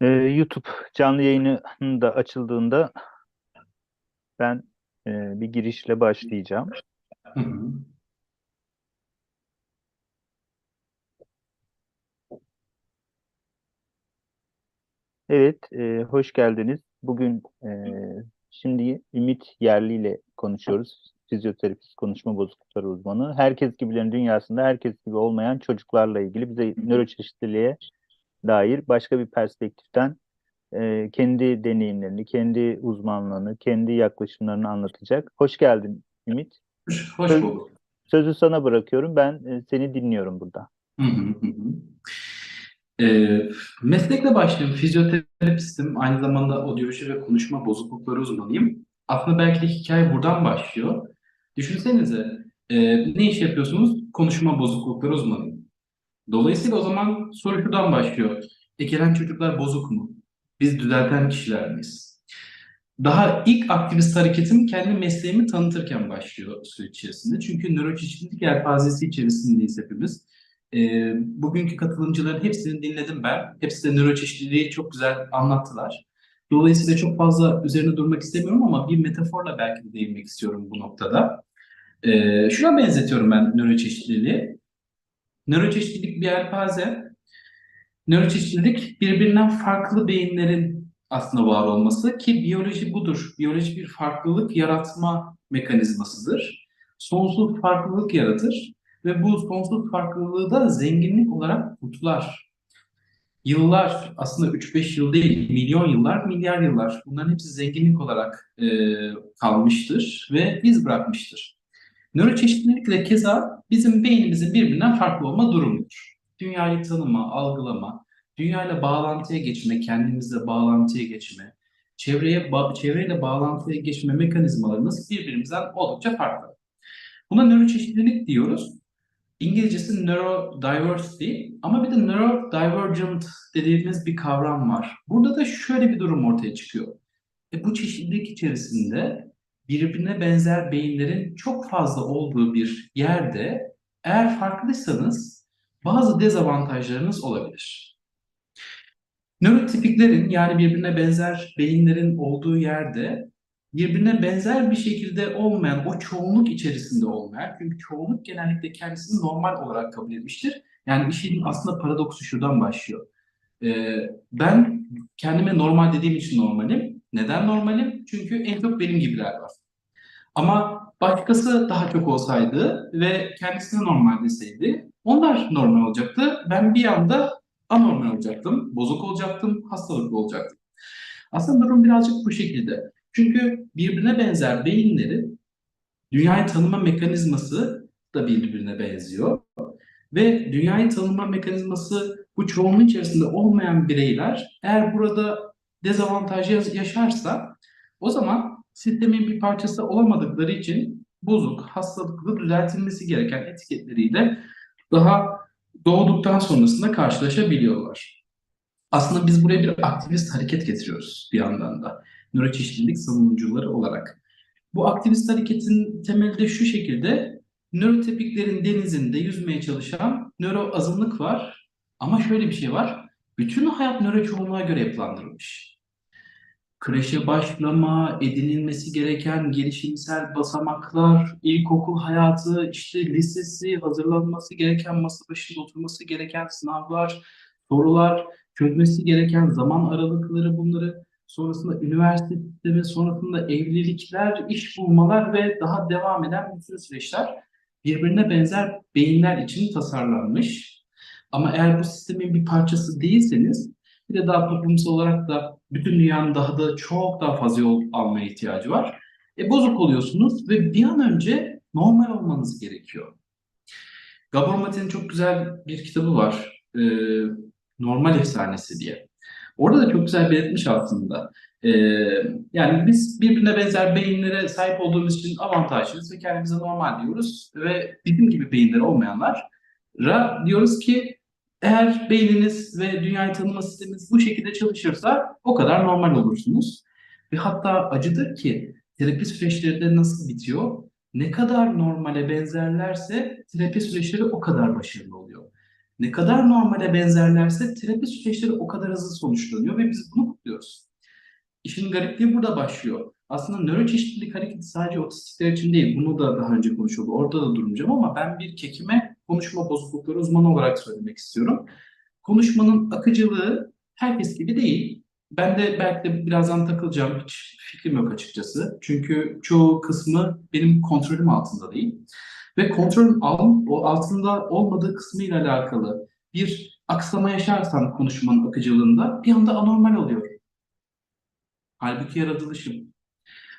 Ee, YouTube canlı yayını da açıldığında ben e, bir girişle başlayacağım. Hı hı. Evet, e, hoş geldiniz. Bugün e, şimdi Ümit Yerli ile konuşuyoruz. Fizyoterapist, konuşma bozuklukları uzmanı. Herkes gibilerin dünyasında herkes gibi olmayan çocuklarla ilgili bize nöroçeşitliliğe dair başka bir perspektiften e, kendi deneyimlerini, kendi uzmanlığını, kendi yaklaşımlarını anlatacak. Hoş geldin Ümit. Hoş, bulduk. Sözü sana bırakıyorum. Ben e, seni dinliyorum burada. Hı hı. Ee, meslekle başladım. Fizyoterapistim. Aynı zamanda audioloji ve konuşma bozuklukları uzmanıyım. Aslında belki de hikaye buradan başlıyor. Düşünsenize e, ne iş yapıyorsunuz? Konuşma bozuklukları uzmanıyım. Dolayısıyla o zaman soru şuradan başlıyor. E çocuklar bozuk mu? Biz düzelten kişiler miyiz? Daha ilk aktivist hareketim kendi mesleğimi tanıtırken başlıyor süreç içerisinde. Çünkü nöroçeşitlilik yelpazesi içerisindeyiz hepimiz. Ee, bugünkü katılımcıların hepsini dinledim ben. Hepsi de nöroçeşitliliği çok güzel anlattılar. Dolayısıyla çok fazla üzerine durmak istemiyorum ama bir metaforla belki de değinmek istiyorum bu noktada. Ee, şuna benzetiyorum ben nöroçeşitliliği. Nöroçeşitlilik bir yelpaze. Nöroçeşitlilik birbirinden farklı beyinlerin aslında var olması ki biyoloji budur. Biyoloji bir farklılık yaratma mekanizmasıdır. Sonsuz farklılık yaratır ve bu sonsuz farklılığı da zenginlik olarak kutlar. Yıllar aslında 3-5 yıl değil, milyon yıllar, milyar yıllar. Bunların hepsi zenginlik olarak e, kalmıştır ve iz bırakmıştır. Nöroçeşitlilik de keza bizim beynimizin birbirinden farklı olma durumudur. Dünyayı tanıma, algılama, dünyayla bağlantıya geçme, kendimizle bağlantıya geçme, çevreye ba- çevreyle bağlantıya geçme mekanizmalarımız birbirimizden oldukça farklı. Buna nöroçeşitlilik diyoruz. İngilizcesi neurodiversity ama bir de neurodivergent dediğimiz bir kavram var. Burada da şöyle bir durum ortaya çıkıyor. E, bu çeşitlilik içerisinde birbirine benzer beyinlerin çok fazla olduğu bir yerde eğer farklıysanız bazı dezavantajlarınız olabilir. Nörotipiklerin yani birbirine benzer beyinlerin olduğu yerde birbirine benzer bir şekilde olmayan, o çoğunluk içerisinde olmayan, çünkü çoğunluk genellikle kendisini normal olarak kabul etmiştir. Yani işin aslında paradoksu şuradan başlıyor. Ee, ben kendime normal dediğim için normalim. Neden normalim? Çünkü en çok benim gibiler var. Ama başkası daha çok olsaydı ve kendisine normal deseydi onlar normal olacaktı. Ben bir anda anormal olacaktım, bozuk olacaktım, hastalıklı olacaktım. Aslında durum birazcık bu şekilde. Çünkü birbirine benzer beyinlerin dünyayı tanıma mekanizması da birbirine benziyor. Ve dünyayı tanıma mekanizması bu çoğunluğun içerisinde olmayan bireyler eğer burada dezavantaj yaş- yaşarsa o zaman sistemin bir parçası olamadıkları için bozuk, hastalıklı düzeltilmesi gereken etiketleriyle daha doğduktan sonrasında karşılaşabiliyorlar. Aslında biz buraya bir aktivist hareket getiriyoruz bir yandan da. Nöroçeşitlilik savunucuları olarak. Bu aktivist hareketin temeli de şu şekilde. Nörotipiklerin denizinde yüzmeye çalışan nöro azınlık var. Ama şöyle bir şey var. Bütün hayat nöro çoğunluğa göre yapılandırılmış. Kreşe başlama, edinilmesi gereken gelişimsel basamaklar, ilkokul hayatı, işte lisesi, hazırlanması gereken masa başında oturması gereken sınavlar, sorular, çözmesi gereken zaman aralıkları bunları, sonrasında üniversite sistemi, sonrasında evlilikler, iş bulmalar ve daha devam eden bütün süreçler birbirine benzer beyinler için tasarlanmış. Ama eğer bu sistemin bir parçası değilseniz, bir de daha toplumsal olarak da bütün dünyanın daha da çok daha fazla yol almaya ihtiyacı var. E bozuk oluyorsunuz ve bir an önce normal olmanız gerekiyor. Gabor Mate'nin çok güzel bir kitabı var. e, Normal Efsanesi diye. Orada da çok güzel belirtmiş aslında. E, yani biz birbirine benzer beyinlere sahip olduğumuz için avantajlıyız ve kendimize normal diyoruz. Ve bizim gibi beyinleri olmayanlara diyoruz ki eğer beyniniz ve dünyayı tanıma sisteminiz bu şekilde çalışırsa o kadar normal olursunuz. Ve hatta acıdır ki terapi süreçleri de nasıl bitiyor? Ne kadar normale benzerlerse terapi süreçleri o kadar başarılı oluyor. Ne kadar normale benzerlerse terapi süreçleri o kadar hızlı sonuçlanıyor ve biz bunu kutluyoruz. İşin garipliği burada başlıyor. Aslında nöroçeşitlilik hareketi sadece otistikler için değil. Bunu da daha önce konuşuldu. Orada da durmayacağım ama ben bir kekime konuşma bozuklukları uzmanı olarak söylemek istiyorum. Konuşmanın akıcılığı herkes gibi değil. Ben de belki de birazdan takılacağım. Hiç fikrim yok açıkçası. Çünkü çoğu kısmı benim kontrolüm altında değil. Ve o altında olmadığı kısmıyla alakalı bir aksama yaşarsam konuşmanın akıcılığında bir anda anormal oluyor. Halbuki yaratılışım.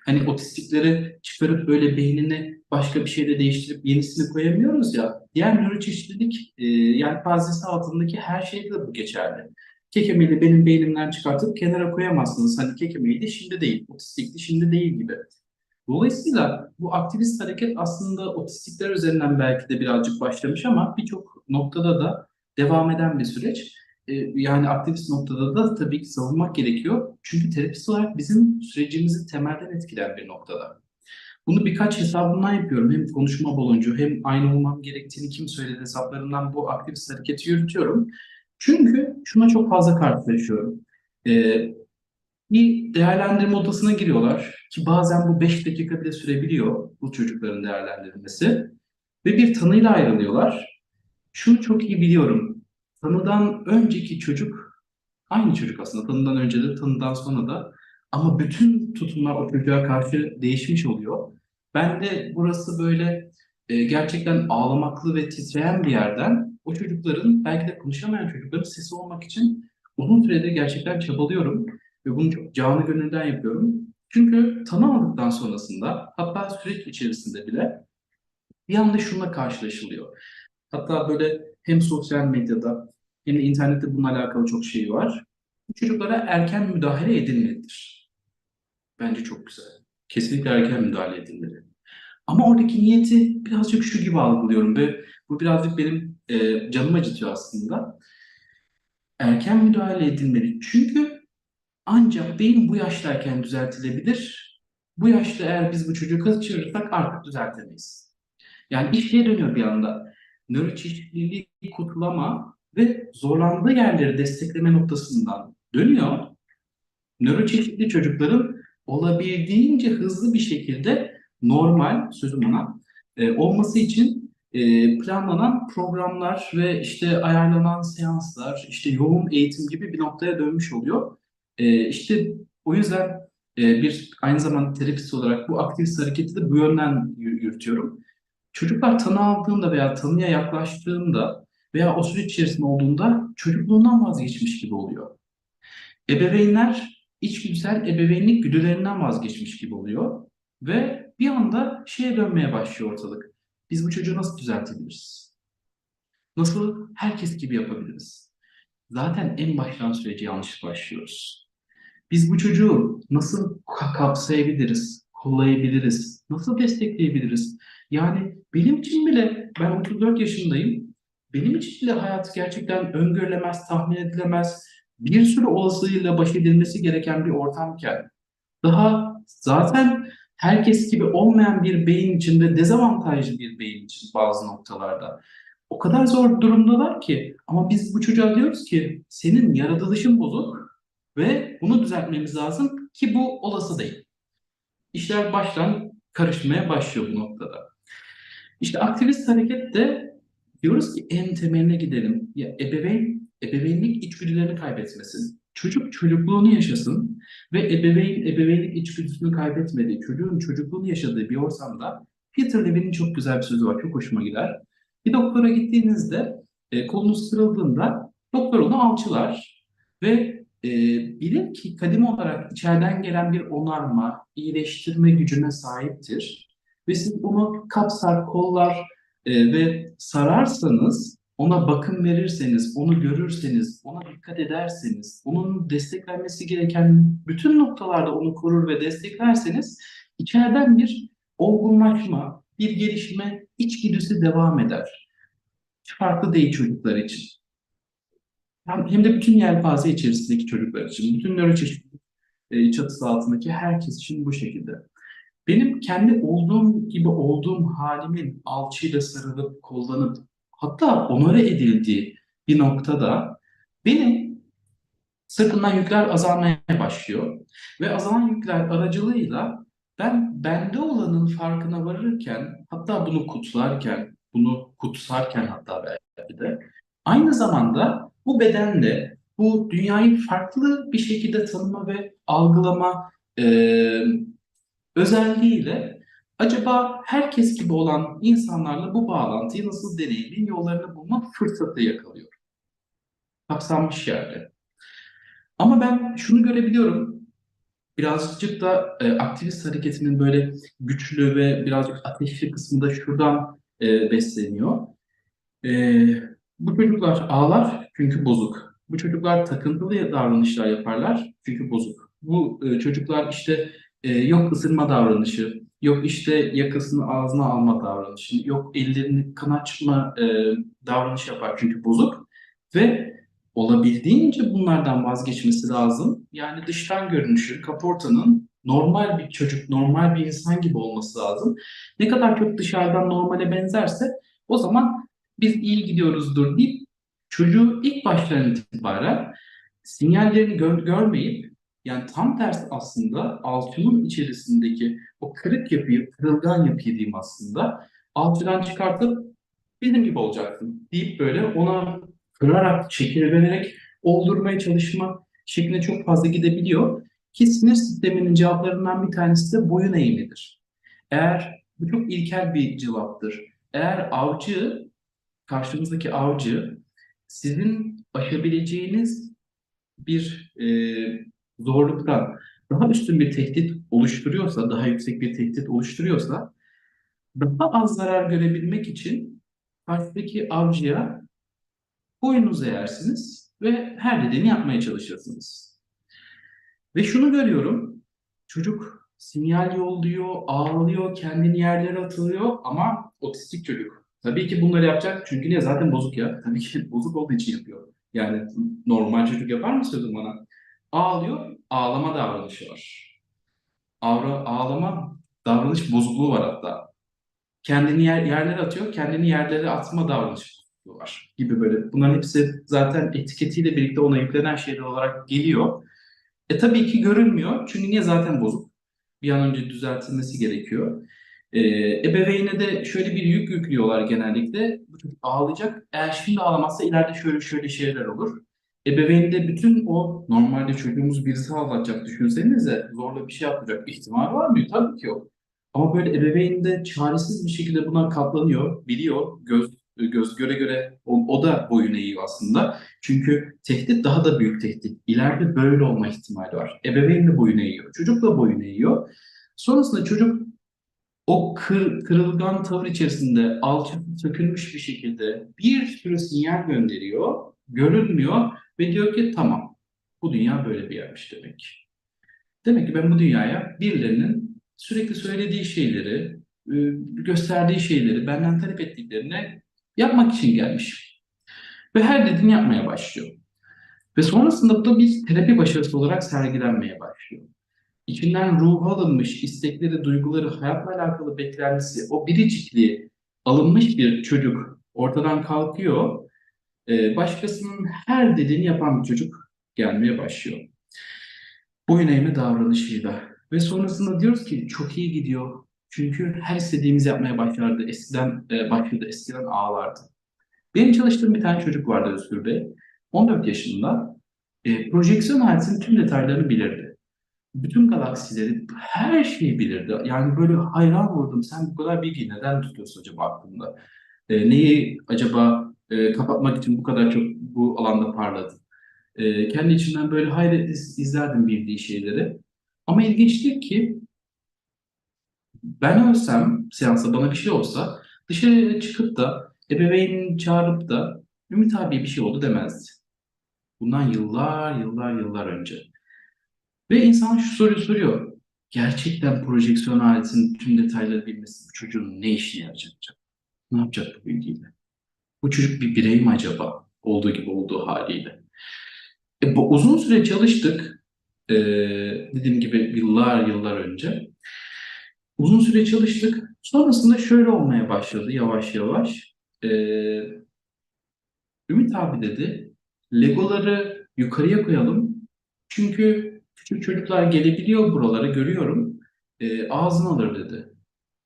Hani otistikleri çıkarıp böyle beynini başka bir şeyle değiştirip yenisini koyamıyoruz ya. Diğer nöroçeşitlilik e, yelpazesi altındaki her şeyde de bu geçerli. Kekemeyi benim beynimden çıkartıp kenara koyamazsınız. Hani kekemeyi de şimdi değil, otistikli şimdi değil gibi. Dolayısıyla bu aktivist hareket aslında otistikler üzerinden belki de birazcık başlamış ama birçok noktada da devam eden bir süreç. Ee, yani aktivist noktada da tabii ki savunmak gerekiyor. Çünkü terapist olarak bizim sürecimizi temelden etkileyen bir noktada. Bunu birkaç hesabından yapıyorum. Hem konuşma bolunca hem aynı olmam gerektiğini kim söyledi hesaplarından bu aktivist hareketi yürütüyorum. Çünkü şuna çok fazla karşılaşıyorum. Ee, bir değerlendirme odasına giriyorlar ki bazen bu 5 dakika bile sürebiliyor bu çocukların değerlendirilmesi ve bir tanıyla ayrılıyorlar. Şunu çok iyi biliyorum. Tanıdan önceki çocuk aynı çocuk aslında. Tanıdan önce de tanıdan sonra da ama bütün tutumlar o çocuğa karşı değişmiş oluyor. Ben de burası böyle e, gerçekten ağlamaklı ve titreyen bir yerden o çocukların belki de konuşamayan çocukların sesi olmak için uzun süredir gerçekten çabalıyorum. Ve bunu çok canı gönülden yapıyorum. Çünkü tanımadıktan sonrasında hatta süreç içerisinde bile bir anda şununla karşılaşılıyor. Hatta böyle hem sosyal medyada de internette bununla alakalı çok şey var. Bu çocuklara erken müdahale edilmelidir. Bence çok güzel. Kesinlikle erken müdahale edilmeli. Ama oradaki niyeti birazcık şu gibi algılıyorum ve bu birazcık benim e, canımı acıtıyor aslında. Erken müdahale edilmeli. Çünkü ancak beyin bu yaştayken düzeltilebilir. Bu yaşta eğer biz bu çocuğu kaçırırsak artık düzeltemeyiz. Yani iş şeye dönüyor bir anda. Nöroçeşitliliği kutlama ve zorlandığı yerleri destekleme noktasından dönüyor. Nöroçeşitli çocukların olabildiğince hızlı bir şekilde normal, sözüm ona, e, olması için e, planlanan programlar ve işte ayarlanan seanslar, işte yoğun eğitim gibi bir noktaya dönmüş oluyor. E, işte o yüzden e, bir aynı zamanda terapist olarak bu aktivist hareketi de bu yönden yürütüyorum. Çocuklar tanı aldığında veya tanıya yaklaştığında veya o süreç içerisinde olduğunda çocukluğundan vazgeçmiş gibi oluyor. Ebeveynler içgüdüsel ebeveynlik güdülerinden vazgeçmiş gibi oluyor ve bir anda şeye dönmeye başlıyor ortalık. Biz bu çocuğu nasıl düzeltebiliriz? Nasıl herkes gibi yapabiliriz? Zaten en baştan süreci yanlış başlıyoruz. Biz bu çocuğu nasıl kapsayabiliriz, kollayabiliriz, nasıl destekleyebiliriz? Yani benim için bile, ben 34 yaşındayım, benim için bile hayat gerçekten öngörülemez, tahmin edilemez, bir sürü olasılığıyla baş edilmesi gereken bir ortamken, daha zaten herkes gibi olmayan bir beyin için ve dezavantajlı bir beyin için bazı noktalarda o kadar zor durumdalar ki ama biz bu çocuğa diyoruz ki senin yaratılışın bozuk ve bunu düzeltmemiz lazım ki bu olası değil. İşler baştan karışmaya başlıyor bu noktada. İşte aktivist hareket de diyoruz ki en temeline gidelim. Ya ebeveyn, ebeveynlik içgüdülerini kaybetmesin. Çocuk çocukluğunu yaşasın ve ebeveyn ebeveynlik içgüdüsünü kaybetmediği, çocuğun çocukluğunu yaşadığı bir ortamda Peter Levin'in çok güzel bir sözü var, çok hoşuma gider. Bir doktora gittiğinizde e, kolunuz kırıldığında doktor onu alçılar ve e, bilir ki kadim olarak içeriden gelen bir onarma, iyileştirme gücüne sahiptir. Ve siz onu kapsar, kollar e, ve sararsanız, ona bakım verirseniz, onu görürseniz, ona dikkat ederseniz, onun desteklenmesi gereken bütün noktalarda onu korur ve desteklerseniz içeriden bir olgunlaşma, bir gelişme içgüdüsü devam eder. Farklı değil çocuklar için. Hem, hem de bütün yelpaze içerisindeki çocuklar için, bütün nöroçeşitlilik e, çatısı altındaki herkes için bu şekilde. Benim kendi olduğum gibi olduğum halimin alçıyla sarılıp, kollanıp, hatta onore edildiği bir noktada benim sırtımdan yükler azalmaya başlıyor. Ve azalan yükler aracılığıyla ben bende olanın farkına varırken, hatta bunu kutlarken, bunu kutsarken hatta belki de, aynı zamanda bu bedenle bu dünyayı farklı bir şekilde tanıma ve algılama e, özelliğiyle acaba herkes gibi olan insanlarla bu bağlantıyı nasıl deneyimleyin yollarını bulma fırsatı yakalıyor. Kapsanmış yerde. Ama ben şunu görebiliyorum. Birazcık da e, aktivist hareketinin böyle güçlü ve birazcık ateşli kısmı da şuradan e, besleniyor. E, bu çocuklar ağlar çünkü bozuk. Bu çocuklar takıntılı davranışlar yaparlar çünkü bozuk. Bu e, çocuklar işte e, yok ısırma davranışı, yok işte yakasını ağzına alma davranışı, yok ellerini kanaçma e, davranış yapar çünkü bozuk. Ve olabildiğince bunlardan vazgeçmesi lazım. Yani dıştan görünüşü, kaportanın normal bir çocuk, normal bir insan gibi olması lazım. Ne kadar çok dışarıdan normale benzerse o zaman biz iyi gidiyoruzdur deyip çocuğu ilk baştan itibaren sinyallerini gör- görmeyip yani tam tersi aslında alçının içerisindeki o kırık yapıyı, kırılgan yapıyı diyeyim aslında alçıdan çıkartıp bizim gibi olacaksın deyip böyle ona kırarak, şekillenerek oldurmaya çalışma şeklinde çok fazla gidebiliyor. Ki sinir sisteminin cevaplarından bir tanesi de boyun eğimidir. Eğer bu çok ilkel bir cevaptır. Eğer avcı, karşımızdaki avcı sizin aşabileceğiniz bir e, zorluktan daha üstün bir tehdit oluşturuyorsa, daha yüksek bir tehdit oluşturuyorsa daha az zarar görebilmek için karşıdaki avcıya boyunuzu eğersiniz ve her dediğini yapmaya çalışırsınız. Ve şunu görüyorum, çocuk sinyal yolluyor, ağlıyor, kendini yerlere atılıyor ama otistik çocuk. Tabii ki bunları yapacak çünkü niye zaten bozuk ya. Tabii ki bozuk olduğu için yapıyor. Yani normal çocuk yapar mı sözüm bana? Ağlıyor, ağlama davranışı var. Avra, ağlama davranış bozukluğu var hatta. Kendini yer, yerlere atıyor, kendini yerlere atma davranışı var gibi böyle. Bunların hepsi zaten etiketiyle birlikte ona yüklenen şeyler olarak geliyor. E tabii ki görünmüyor çünkü niye zaten bozuk. Bir an önce düzeltilmesi gerekiyor. E, ebeveyne de şöyle bir yük yüklüyorlar genellikle. Bu çocuk ağlayacak. Eğer şimdi ağlamazsa ileride şöyle şöyle şeyler olur. Ebeveyn de bütün o normalde çocuğumuz birisi ağlatacak düşünsenize zorla bir şey yapacak ihtimal var mı? Tabii ki yok. Ama böyle ebeveyn de çaresiz bir şekilde buna katlanıyor, biliyor, göz göz göre göre o, o da boyun eğiyor aslında. Çünkü tehdit daha da büyük tehdit. İleride böyle olma ihtimali var. Ebeveyn de boyun eğiyor, çocuk da boyun eğiyor. Sonrasında çocuk o kır, kırılgan tavır içerisinde alçak sökülmüş bir şekilde bir sürü sinyal gönderiyor, görünmüyor ve diyor ki tamam bu dünya böyle bir yermiş demek. Demek ki ben bu dünyaya birilerinin sürekli söylediği şeyleri, e, gösterdiği şeyleri, benden talep ettiklerini yapmak için gelmiş. Ve her dediğini yapmaya başlıyor. Ve sonrasında bu da bir terapi başarısı olarak sergilenmeye başlıyor. İçinden ruhu alınmış, istekleri, duyguları, hayatla alakalı beklentisi, o biricikliği alınmış bir çocuk ortadan kalkıyor. Ee, başkasının her dediğini yapan bir çocuk gelmeye başlıyor. Boyun eğme davranışıyla. Ve sonrasında diyoruz ki çok iyi gidiyor. Çünkü her istediğimizi yapmaya başlardı. Eskiden e, başladı, eskiden ağlardı. Benim çalıştığım bir tane çocuk vardı Özgür Bey. 14 yaşında. E, projeksiyon aletinin tüm detaylarını bilirdi. Bütün galaksileri, her şeyi bilirdi. Yani böyle hayran oldum. Sen bu kadar bilgiyi neden tutuyorsun acaba aklında? E, neyi acaba e, kapatmak için bu kadar çok bu alanda parladın? E, kendi içinden böyle hayret iz- izlerdim bildiği şeyleri. Ama ilginçtir ki ben ölsem seansta bana bir şey olsa dışarı çıkıp da ebeveynini çağırıp da Ümit abi bir şey oldu demezdi. Bundan yıllar yıllar yıllar önce. Ve insan şu soruyu soruyor. Gerçekten projeksiyon aletinin tüm detayları bilmesi bu çocuğun ne işine yarayacak? Ne yapacak bu bilgiyle? Bu çocuk bir birey mi acaba? Olduğu gibi olduğu haliyle. E, bu, uzun süre çalıştık. Ee, dediğim gibi yıllar yıllar önce. Uzun süre çalıştık. Sonrasında şöyle olmaya başladı yavaş yavaş. Ee, Ümit abi dedi, Legoları yukarıya koyalım. Çünkü küçük çocuklar gelebiliyor buralara görüyorum. E, ağzını alır dedi.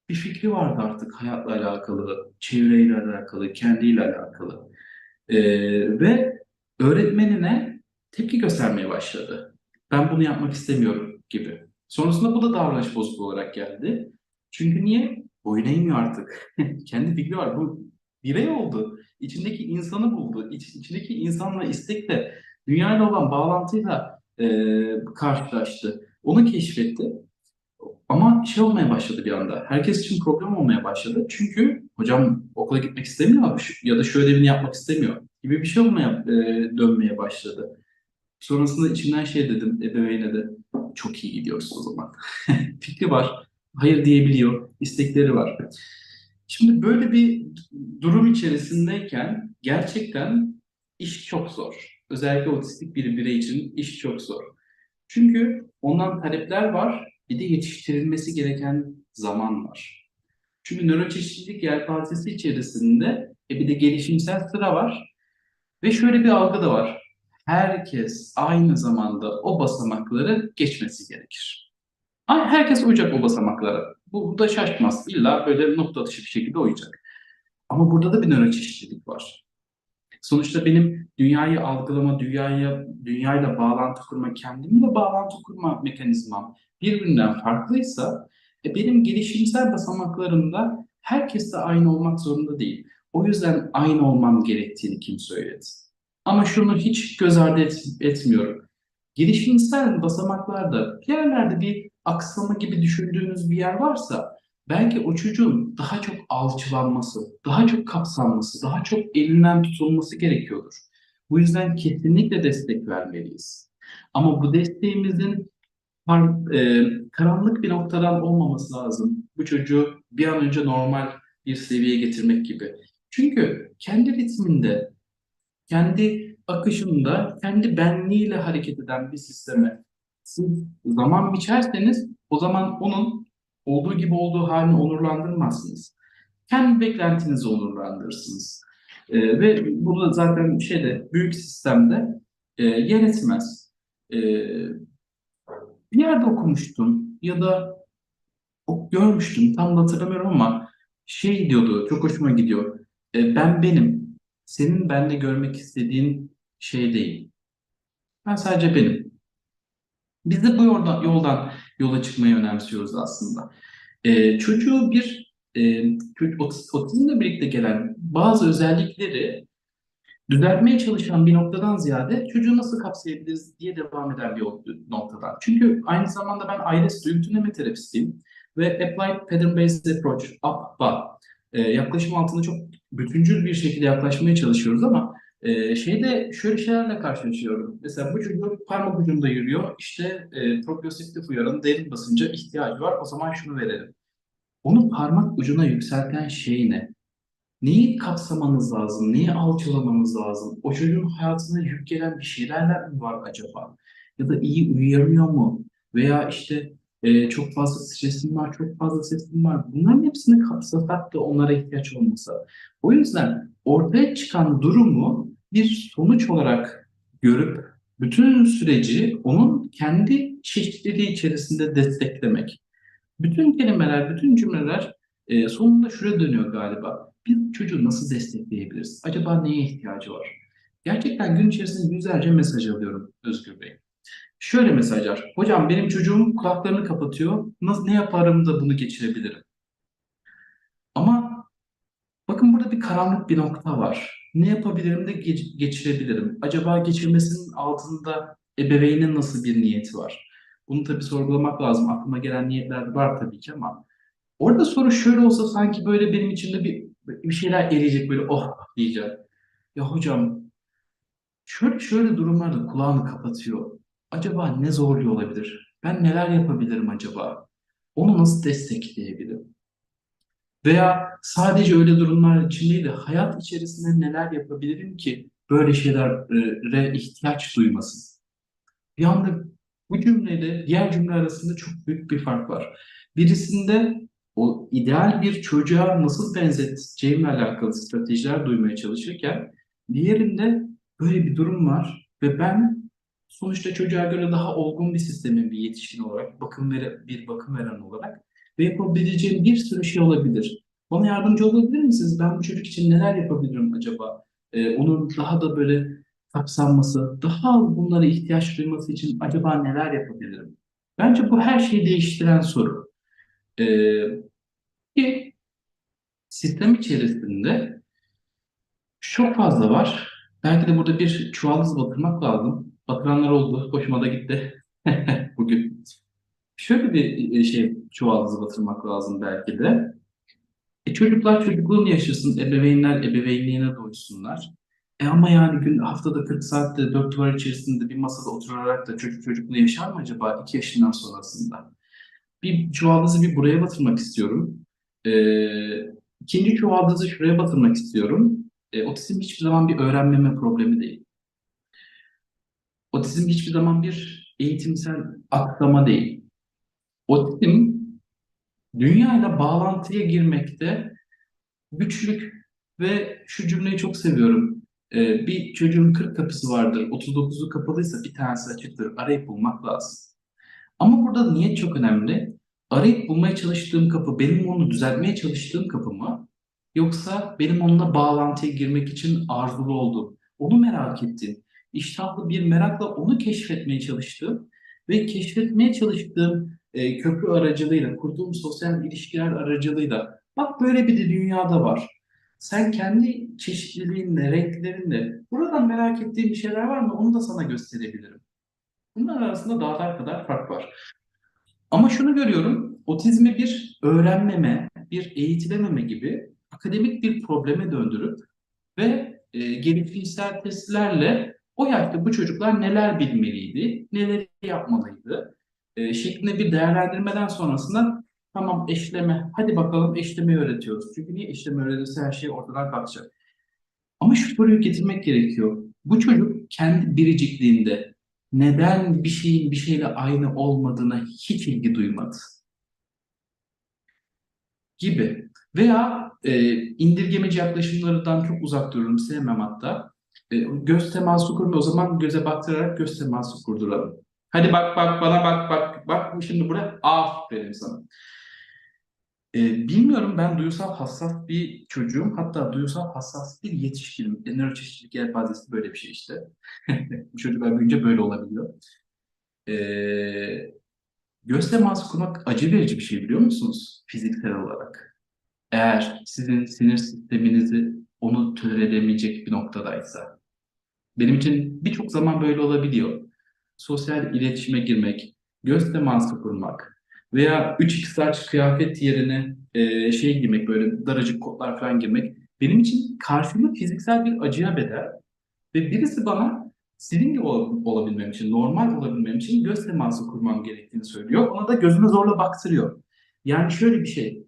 Bir fikri vardı artık hayatla alakalı, çevreyle alakalı, kendiyle alakalı. E, ve öğretmenine tepki göstermeye başladı. Ben bunu yapmak istemiyorum gibi. Sonrasında bu da davranış bozukluğu olarak geldi. Çünkü niye? Boyun eğmiyor artık. Kendi fikri var. Bu birey oldu. İçindeki insanı buldu. İç, içindeki insanla istekle, dünyayla olan bağlantıyla e, karşılaştı. Onu keşfetti. Ama şey olmaya başladı bir anda. Herkes için problem olmaya başladı. Çünkü hocam okula gitmek istemiyor ya da şu ödevini yapmak istemiyor gibi bir şey olmaya e, dönmeye başladı. Sonrasında içimden şey dedim ebeveyne de çok iyi gidiyoruz o zaman. Fikri var, hayır diyebiliyor, istekleri var. Şimdi böyle bir durum içerisindeyken gerçekten iş çok zor. Özellikle otistik bir birey için iş çok zor. Çünkü ondan talepler var, bir de yetiştirilmesi gereken zaman var. Çünkü nöroçeşitlilik yelpazesi içerisinde e bir de gelişimsel sıra var. Ve şöyle bir algı da var. Herkes aynı zamanda o basamakları geçmesi gerekir. Herkes uyacak o basamaklara. Bu, bu da şaşmaz. İlla böyle nokta atışı bir şekilde uyacak. Ama burada da bir nöroçeşitlilik var. Sonuçta benim dünyayı algılama, dünyaya, dünyayla bağlantı kurma, kendimle bağlantı kurma mekanizmam birbirinden farklıysa e, benim gelişimsel basamaklarımda herkes de aynı olmak zorunda değil. O yüzden aynı olmam gerektiğini kim söyledi? Ama şunu hiç göz ardı et, etmiyorum. Gelişimsel basamaklarda yerlerde bir aksama gibi düşündüğünüz bir yer varsa belki o çocuğun daha çok alçılanması, daha çok kapsanması, daha çok elinden tutulması gerekiyordur. Bu yüzden kesinlikle destek vermeliyiz. Ama bu desteğimizin e, karanlık bir noktadan olmaması lazım. Bu çocuğu bir an önce normal bir seviyeye getirmek gibi. Çünkü kendi ritminde, kendi akışında, kendi benliğiyle hareket eden bir sisteme siz zaman biçerseniz o zaman onun olduğu gibi olduğu halini onurlandırmazsınız. Kendi beklentinizi onurlandırırsınız. E, ve burada zaten şeyde büyük sistemde e, yer. E, bir yerde okumuştum ya da görmüştüm tam da hatırlamıyorum ama şey diyordu çok hoşuma gidiyor. E, ben benim. Senin bende görmek istediğin şey değil. Ben sadece benim. Biz de bu yoldan, yoldan yola çıkmayı önemsiyoruz aslında. E, çocuğu bir e, otizmle birlikte gelen bazı özellikleri düzeltmeye çalışan bir noktadan ziyade çocuğu nasıl kapsayabiliriz diye devam eden bir noktadan. Çünkü aynı zamanda ben aile tüneme terapistiyim ve Applied Pattern Based Approach, APBA e, yaklaşım altında çok bütüncül bir şekilde yaklaşmaya çalışıyoruz ama e, şeyde şöyle şeylerle karşılaşıyorum. Mesela bu çocuk parmak ucunda yürüyor. İşte e, proprioseptif uyaranın derin basınca ihtiyacı var. O zaman şunu verelim. Onu parmak ucuna yükselten şey ne? Neyi kapsamanız lazım? Neyi alçalamanız lazım? O çocuğun hayatına yük gelen bir şeylerler mi var acaba? Ya da iyi uyuyamıyor mu? Veya işte e, çok fazla stresim var, çok fazla sesim var. Bunların hepsini kapsasak da onlara ihtiyaç olmasa. O yüzden ortaya çıkan durumu bir sonuç olarak görüp bütün süreci onun kendi çeşitliliği içerisinde desteklemek. Bütün kelimeler, bütün cümleler e, sonunda şuraya dönüyor galiba. Bir çocuğu nasıl destekleyebiliriz? Acaba neye ihtiyacı var? Gerçekten gün içerisinde yüzlerce mesaj alıyorum Özgür Bey. Şöyle mesajlar. Hocam benim çocuğum kulaklarını kapatıyor. Nasıl, ne yaparım da bunu geçirebilirim? Ama bakın burada bir karanlık bir nokta var. Ne yapabilirim de geç, geçirebilirim? Acaba geçirmesinin altında ebeveynin nasıl bir niyeti var? Bunu tabii sorgulamak lazım. Aklıma gelen niyetler var tabii ki ama orada soru şöyle olsa sanki böyle benim içimde bir, bir şeyler eriyecek böyle oh diyeceğim. Ya hocam şöyle şöyle durumlarda kulağını kapatıyor. Acaba ne zorluyor olabilir? Ben neler yapabilirim acaba? Onu nasıl destekleyebilirim? Veya sadece öyle durumlar için değil de hayat içerisinde neler yapabilirim ki böyle şeylere ihtiyaç duymasın? Bir anda bu cümleyle diğer cümle arasında çok büyük bir fark var. Birisinde o ideal bir çocuğa nasıl benzeteceğimle alakalı stratejiler duymaya çalışırken Diğerinde böyle bir durum var ve ben sonuçta çocuğa göre daha olgun bir sistemin bir yetişkin olarak, bakım vere, bir bakım veren olarak ve yapabileceğim bir sürü şey olabilir. Bana yardımcı olabilir misiniz? Ben bu çocuk için neler yapabilirim acaba? Ee, onun daha da böyle kapsanması, daha bunlara ihtiyaç duyması için acaba neler yapabilirim? Bence bu her şeyi değiştiren soru. Ee, ki sistem içerisinde çok fazla var. Belki de burada bir çuvaldız batırmak lazım. Batıranlar oldu. Hoşuma da gitti bugün. Şöyle bir e, şey çuvaldızı batırmak lazım belki de. E çocuklar çocukluğunu yaşasın, ebeveynler ebeveynliğine doysunlar. E ama yani gün haftada 40 saatte dört duvar içerisinde bir masada oturarak da çocuk çocukluğu yaşar mı acaba 2 yaşından sonrasında? Bir çuvaldızı bir buraya batırmak istiyorum. Ee, ikinci çuvaldızı şuraya batırmak istiyorum. E, otizm hiçbir zaman bir öğrenmeme problemi değil. Otizm hiçbir zaman bir eğitimsel aksama değil. Otizm dünyayla bağlantıya girmekte güçlük ve şu cümleyi çok seviyorum. Ee, bir çocuğun 40 kapısı vardır, 39'u kapalıysa bir tanesi açıktır. Arayıp bulmak lazım. Ama burada niyet çok önemli. Arayıp bulmaya çalıştığım kapı benim onu düzeltmeye çalıştığım kapı mı? Yoksa benim onunla bağlantıya girmek için arzulu olduğum, onu merak ettiğim, iştahlı bir merakla onu keşfetmeye çalıştığım ve keşfetmeye çalıştığım e, köprü aracılığıyla, kurduğum sosyal ilişkiler aracılığıyla bak böyle bir de dünyada var. Sen kendi çeşitliliğinle, renklerinle buradan merak ettiğin bir şeyler var mı? Onu da sana gösterebilirim. Bunlar arasında dağlar kadar fark var. Ama şunu görüyorum, otizmi bir öğrenmeme, bir eğitilememe gibi akademik bir probleme döndürüp ve e, gelişimsel testlerle o yaşta bu çocuklar neler bilmeliydi, neler yapmalıydı e, şeklinde bir değerlendirmeden sonrasında tamam eşleme, hadi bakalım eşlemeyi öğretiyoruz. Çünkü niye eşleme öğretirse her şey ortadan kalkacak. Ama şu soruyu getirmek gerekiyor. Bu çocuk kendi biricikliğinde neden bir şeyin bir şeyle aynı olmadığına hiç ilgi duymadı? Gibi. Veya e, indirgemeci yaklaşımlardan çok uzak dururum, sevmem hatta. E, göz teması kurma, o zaman göze baktırarak göz teması kurduralım. Hadi bak bak bana bak bak bak şimdi buraya aferin sana. E, bilmiyorum ben duysal hassas bir çocuğum hatta duysal hassas bir yetişkinim. Nöroçeşitlilik yelpazesi böyle bir şey işte. Çocuklar büyüyünce böyle olabiliyor. E, göz teması kurmak acı verici bir şey biliyor musunuz fiziksel olarak? Eğer sizin sinir sisteminizi onu tolere edemeyecek bir noktadaysa. Benim için birçok zaman böyle olabiliyor. Sosyal iletişime girmek, göz teması kurmak veya 3x kıyafet yerine e, şey giymek böyle daracık kotlar falan girmek benim için karşımda fiziksel bir acıya bedel ve birisi bana senin gibi ol- olabilmem için, normal olabilmem için göz teması kurmam gerektiğini söylüyor. Ona da gözüme zorla baktırıyor. Yani şöyle bir şey,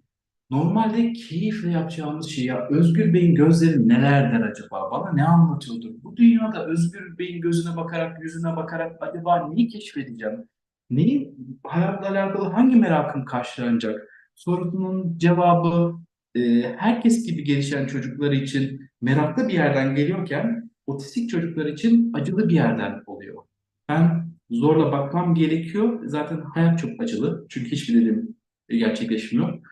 Normalde keyifle yapacağımız şey ya Özgür Bey'in gözleri neler der acaba? Bana ne anlatıyordur? Bu dünyada Özgür Bey'in gözüne bakarak, yüzüne bakarak acaba neyi keşfedeceğim? Neyi hayatla alakalı hangi merakım karşılanacak? Sorusunun cevabı e, herkes gibi gelişen çocuklar için meraklı bir yerden geliyorken otistik çocuklar için acılı bir yerden oluyor. Ben zorla bakmam gerekiyor. Zaten hayat çok acılı. Çünkü hiçbir dilim gerçekleşmiyor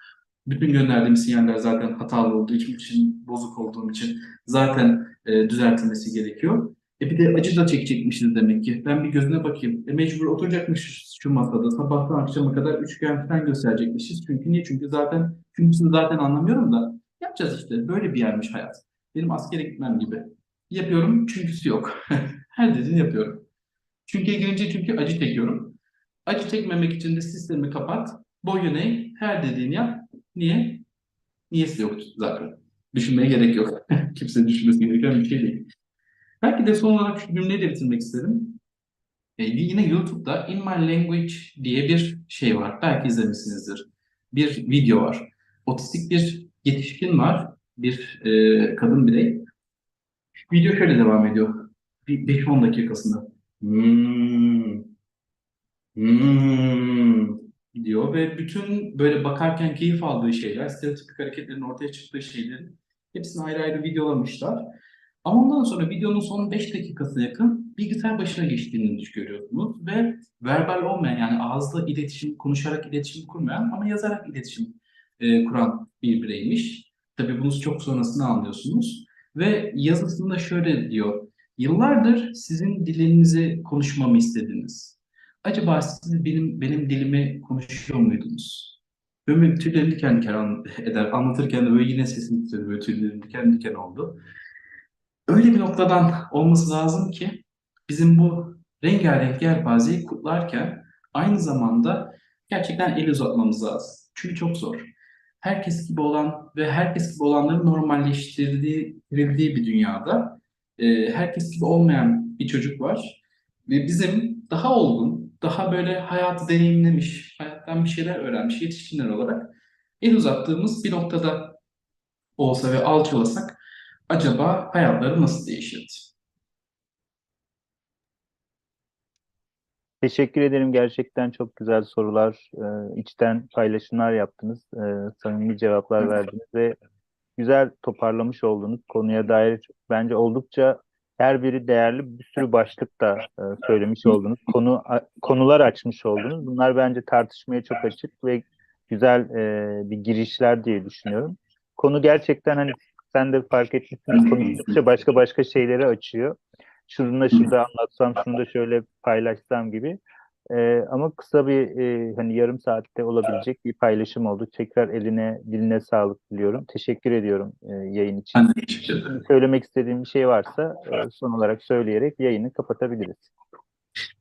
bütün gönderdiğim sinyaller zaten hatalı olduğu için, bozuk olduğum için zaten e, düzeltilmesi gerekiyor. E bir de acı da çekecekmişiz demek ki. Ben bir gözüne bakayım. E mecbur oturacakmışız şu masada. Sabahtan akşama kadar üçgen falan gösterecekmişiz. Çünkü niye? Çünkü zaten, çünküsünü zaten anlamıyorum da. Yapacağız işte. Böyle bir yermiş hayat. Benim askere gitmem gibi. Yapıyorum çünküsü yok. Her dediğini yapıyorum. Çünkü girince çünkü acı çekiyorum. Acı çekmemek için de sistemi kapat. Boyun eğ. Her dediğini yap. Niye? Niyesi yok zaten. Düşünmeye gerek yok. Kimse düşünmesi gereken bir şey değil. Belki de son olarak şu cümleyi de bitirmek isterim. E, yine YouTube'da In My Language diye bir şey var. Belki izlemişsinizdir. Bir video var. Otistik bir yetişkin var. Bir e, kadın birey. Video şöyle devam ediyor. Bir 5-10 dakikasında. Hmm. Hmm diyor ve bütün böyle bakarken keyif aldığı şeyler, stereotipik hareketlerin ortaya çıktığı şeylerin hepsini ayrı ayrı videolamışlar. Ama ondan sonra videonun son 5 dakikasına yakın bilgisayar başına geçtiğini görüyorsunuz ve verbal olmayan yani ağızla iletişim, konuşarak iletişim kurmayan ama yazarak iletişim e, kuran bir bireymiş. Tabii bunu çok sonrasında anlıyorsunuz. Ve yazısında şöyle diyor. Yıllardır sizin dilinizi konuşmamı istediniz. Acaba siz benim benim dilimi konuşuyor muydunuz? Böyle tüylerim diken diken eder. Anlatırken de böyle yine sesim titredi. Böyle tüylerim diken diken oldu. Öyle bir noktadan olması lazım ki bizim bu rengarenk yelpazeyi kutlarken aynı zamanda gerçekten el uzatmamız lazım. Çünkü çok zor. Herkes gibi olan ve herkes gibi olanların normalleştirildiği bir dünyada herkes gibi olmayan bir çocuk var. Ve bizim daha olgun, daha böyle hayatı deneyimlemiş, hayattan bir şeyler öğrenmiş yetişkinler olarak el uzattığımız bir noktada olsa ve alçalasak acaba hayatları nasıl değişirdi? Teşekkür ederim. Gerçekten çok güzel sorular, e, içten paylaşımlar yaptınız, e, samimi cevaplar verdiniz ve güzel toparlamış oldunuz. Konuya dair bence oldukça her biri değerli bir sürü başlık da e, söylemiş oldunuz. Konu a- konular açmış oldunuz. Bunlar bence tartışmaya çok açık ve güzel e, bir girişler diye düşünüyorum. Konu gerçekten hani sen de fark etmişsin konuştukça başka başka şeyleri açıyor. Şunu da şurada anlatsam, şunu da şöyle paylaşsam gibi. E, ama kısa bir e, hani yarım saatte olabilecek bir paylaşım oldu. Tekrar eline, diline sağlık diliyorum. Teşekkür ediyorum e, yayın için. Ben de teşekkür ederim. Söylemek istediğim bir şey varsa e, son olarak söyleyerek yayını kapatabiliriz.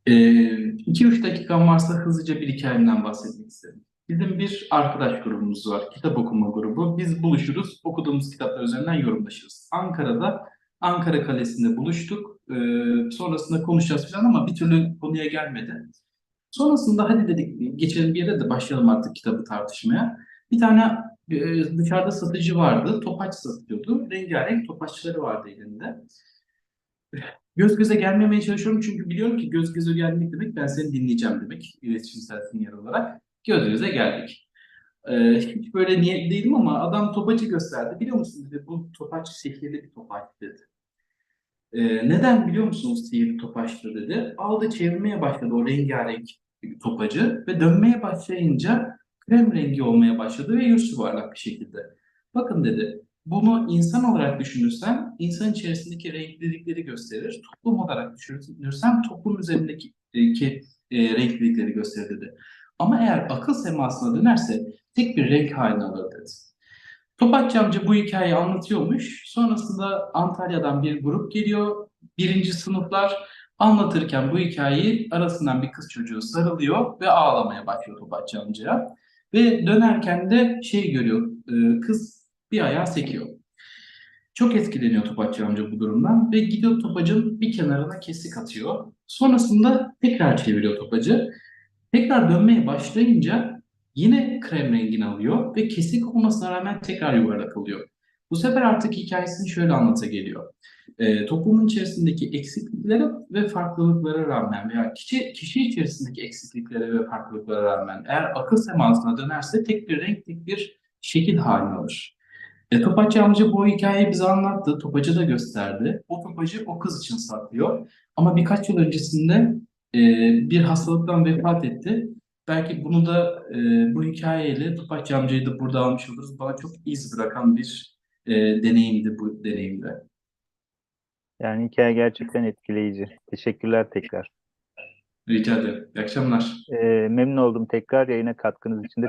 2-3 dakikam varsa hızlıca bir hikayemden bahsetmek istedim. Bizim bir arkadaş grubumuz var. Kitap okuma grubu. Biz buluşuruz. Okuduğumuz kitaplar üzerinden yorumlaşırız. Ankara'da Ankara Kalesi'nde buluştuk. Ee, sonrasında konuşacağız falan ama bir türlü konuya gelmedi. Sonrasında hadi dedik geçelim bir yere de başlayalım artık kitabı tartışmaya. Bir tane e, dışarıda satıcı vardı. Topaç satıyordu. Rengarenk topaçları vardı elinde. Göz göze gelmemeye çalışıyorum çünkü biliyorum ki göz göze gelmek demek ben seni dinleyeceğim demek iletişimsel sinyal olarak. Göz göze geldik. Ee, hiç böyle niyetli değilim ama adam topacı gösterdi. Biliyor musun dedi bu topaç sihirli bir topaç dedi. Ee, neden biliyor musunuz sihirli topaçtır dedi. Aldı çevirmeye başladı o rengarenk topacı ve dönmeye başlayınca krem rengi olmaya başladı ve yüz yuvarlak bir şekilde. Bakın dedi bunu insan olarak düşünürsem insan içerisindeki renklilikleri gösterir. Toplum olarak düşünürsem toplum üzerindeki e, ki, e, renklilikleri gösterir dedi. Ama eğer akıl semasına dönerse tek bir renk haline alır dedi. Topakçı amca bu hikayeyi anlatıyormuş. Sonrasında Antalya'dan bir grup geliyor. Birinci sınıflar anlatırken bu hikayeyi arasından bir kız çocuğu sarılıyor ve ağlamaya başlıyor Topakçı amcaya. Ve dönerken de şey görüyor, e, kız bir ayağı sekiyor. Çok etkileniyor Topacı amca bu durumdan ve gidiyor topacın bir kenarına kesik atıyor. Sonrasında tekrar çeviriyor topacı. Tekrar dönmeye başlayınca yine krem rengini alıyor ve kesik olmasına rağmen tekrar yuvarlak oluyor. Bu sefer artık hikayesini şöyle anlata geliyor. E, toplumun içerisindeki eksikliklere ve farklılıklara rağmen veya kişi, kişi içerisindeki eksikliklere ve farklılıklara rağmen eğer akıl semasına dönerse tek bir renklik bir şekil haline alır. E, Topacı amca bu hikayeyi bize anlattı. Topacı da gösterdi. O topacı o kız için saklıyor. Ama birkaç yıl öncesinde e, bir hastalıktan vefat etti. Belki bunu da e, bu hikayeyle Topacı amcayı da burada almış oluruz. Bana çok iz bırakan bir e, deneyimdi bu deneyimde. Yani hikaye gerçekten etkileyici. Teşekkürler tekrar. Rica ederim. İyi akşamlar. E, memnun oldum tekrar yayına katkınız için de